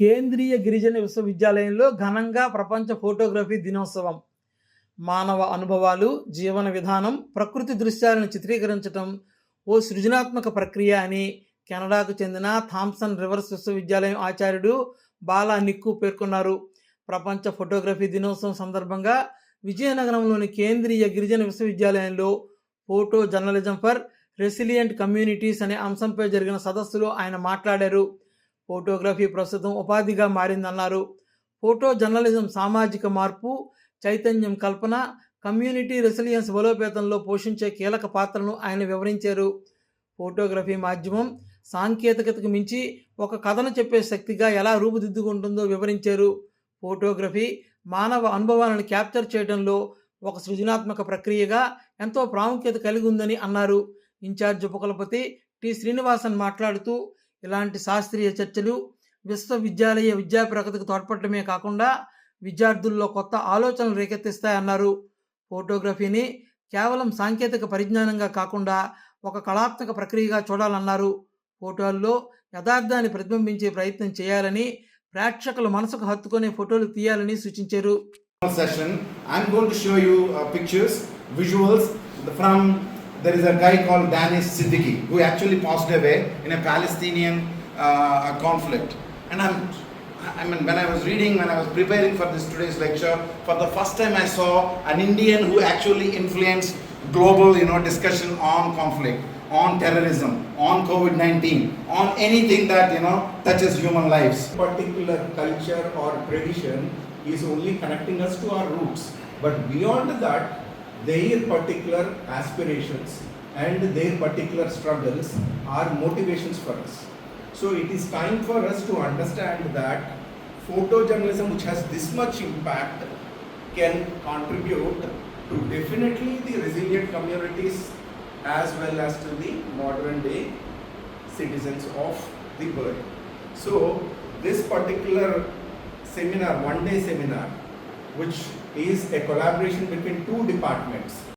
కేంద్రీయ గిరిజన విశ్వవిద్యాలయంలో ఘనంగా ప్రపంచ ఫోటోగ్రఫీ దినోత్సవం. మానవ అనుభవాలు జీవన విధానం ప్రకృతి దృశ్యాలను చిత్రీకరించడం ఓ సృజనాత్మక ప్రక్రియ అని కెనడాకు చెందిన థామ్సన్ రివర్స్ విశ్వవిద్యాలయం ఆచార్యుడు బాలా నిక్కు పేర్కొన్నారు. ప్రపంచ ఫోటోగ్రఫీ దినోత్సవం సందర్భంగా విజయనగరంలోని కేంద్రీయ గిరిజన విశ్వవిద్యాలయంలో photo journalism for resilient communities అనే అంశంపై జరిగిన సదస్సులో ఆయన మాట్లాడారు. ఫోటోగ్రఫీ ప్రస్తుతం ఉపాధిగా మారిందన్నారు. ఫోటో జర్నలిజం సామాజిక మార్పు చైతన్యం కల్పన కమ్యూనిటీ రెసిలియన్స్ బలోపేతంలో పోషించే కీలక పాత్రను ఆయన వివరించారు. ఫోటోగ్రఫీ మాధ్యమం సాంకేతికతకు మించి ఒక కథను చెప్పే శక్తిగా ఎలా రూపుదిద్దుకుంటుందో వివరించారు. ఫోటోగ్రఫీ మానవ అనుభవాలను క్యాప్చర్ చేయడంలో ఒక సృజనాత్మక ప్రక్రియగా ఎంతో ప్రాముఖ్యత కలిగి ఉందని అన్నారు. ఇన్ఛార్జ్ ఉపకులపతి టి శ్రీనివాసన్ మాట్లాడుతూ ఇలాంటి శాస్త్రీయ చర్చలు విశ్వవిద్యాలయ విద్యా ప్రగతికి తోడ్పడమే కాకుండా విద్యార్థుల్లో కొత్త ఆలోచనలు రేకెత్తిస్తాయన్నారు. ఫోటోగ్రఫీని కేవలం సాంకేతిక పరిజ్ఞానంగా కాకుండా ఒక కళాత్మక ప్రక్రియగా చూడాలన్నారు. ఫోటోల్లో యథార్థాన్ని ప్రతిబింబించే ప్రయత్నం చేయాలని ప్రేక్షకుల మనసుకు హత్తుకునే ఫోటోలు తీయాలని సూచించారు. Session I'm going to show you. Uh, There is a guy called Danish Siddiqui who actually passed away in a Palestinian uh, conflict. And I'm, I mean, when I was reading, when I was preparing for this today's lecture, for the first time I saw an Indian who actually influenced global, you know, discussion on conflict, on terrorism, on COVID-19, on anything that you know touches human lives. particular culture or tradition is only connecting us to our roots. But beyond that, their particular aspirations and their particular struggles are motivations for us. So it is time for us to understand that photojournalism, which has this much impact, can contribute to definitely the resilient communities as well as to the modern day citizens of the world. So, this particular seminar, one day seminar, which is a collaboration between two departments